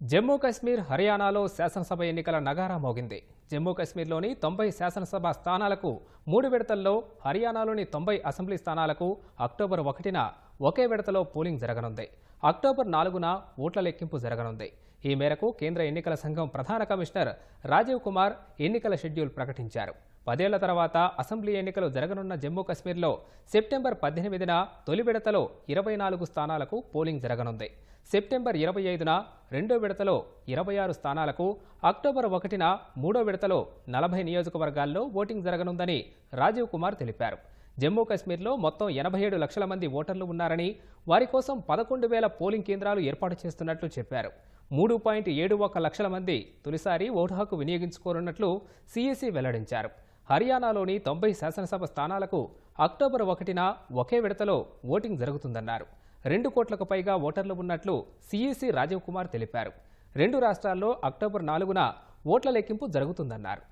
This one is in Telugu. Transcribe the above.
జమ్మూ కశ్మీర్ హర్యానాలో శాసనసభ ఎన్నికల నగారా మోగింది. జమ్మూ కశ్మీర్లోని తొంభై శాసనసభ స్థానాలకు మూడు విడతల్లో హర్యానాలోని తొంభై అసెంబ్లీ స్థానాలకు అక్టోబర్ ఒకటిన ఒకే విడతలో పోలింగ్ జరగనుంది. అక్టోబర్ నాలుగున ఓట్ల లెక్కింపు జరగనుంది. ఈ మేరకు కేంద్ర ఎన్నికల సంఘం ప్రధాన కమిషనర్ రాజీవ్ కుమార్ ఎన్నికల షెడ్యూల్ ప్రకటించారు. పదేళ్ళ తర్వాత అసెంబ్లీ ఎన్నికలు జరగనున్న జమ్మూ కశ్మీర్లో సెప్టెంబర్ పద్దెనిమిదిన తొలి విడతలో ఇరవై నాలుగు స్థానాలకు పోలింగ్ జరగనుంది. సెప్టెంబర్ ఇరవై ఐదున రెండో విడతలో ఇరవై ఆరు స్థానాలకు అక్టోబర్ ఒకటిన మూడో విడతలో నలభై నియోజకవర్గాల్లో ఓటింగ్ జరగనుందని రాజీవ్ కుమార్ తెలిపారు. జమ్మూ కశ్మీర్లో మొత్తం ఎనభై ఏడు లక్షల మంది ఓటర్లు ఉన్నారని వారి కోసం పదకొండు వేల పోలింగ్ కేంద్రాలు ఏర్పాటు చేస్తున్నట్లు చెప్పారు. మూడు పాయింట్ ఏడు ఒక లక్షల మంది తొలిసారి ఓటు హక్కు వినియోగించుకోనున్నట్లు సీఈసీ వెల్లడించారు. హర్యానాలోని తొంభై శాసనసభ స్థానాలకు అక్టోబర్ ఒకటిన ఒకే విడతలో ఓటింగ్ జరుగుతుందన్నారు. రెండు కోట్లకు పైగా ఓటర్లు ఉన్నట్లు సీఈసీ రాజీవ్ కుమార్ తెలిపారు. రెండు రాష్ట్రాల్లో అక్టోబర్ నాలుగున ఓట్ల లెక్కింపు జరుగుతుందన్నారు.